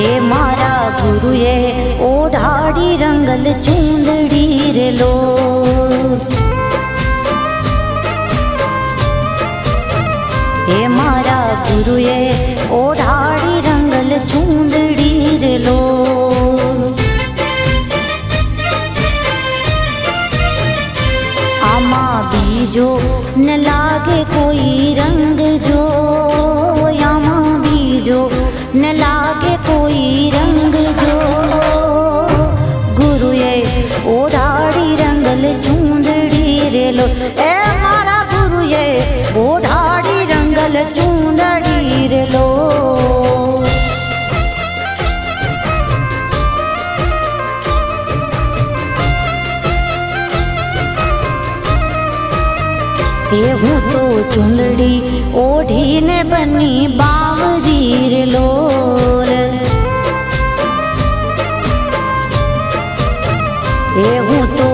એ મારા ગુરુએ ઓઢાડી રંગલ ચૂંદડી રે લો. એ મારા ગુરુએ ઓઢાડી રંગલ ચૂંદડી રે લો. આમાં બીજો ન લાગે કોઈ રંગ જો, આમાં બીજો ન લાગે ગુરુએ ઓઢાડી રંગલ ચૂંદડી રેલો એ હું તો ચૂંદડી ઓઢીને બની બાવરી રે લોલ એ હું તો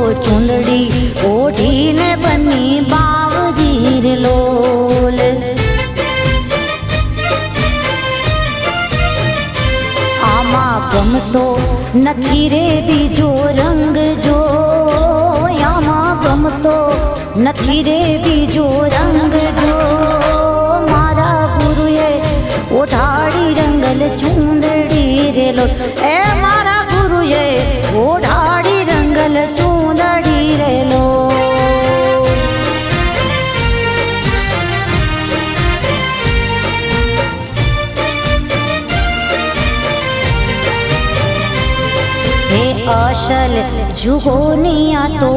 ગમતો નથી રે બીજો રંગ જો. આમાં ગમતો નથી રે બીજો રંગ જો. મારા ગુરુએ ઓઢાડી રંગલ ચૂંદડી રેલો. એ અસલ જુગોનિયા તો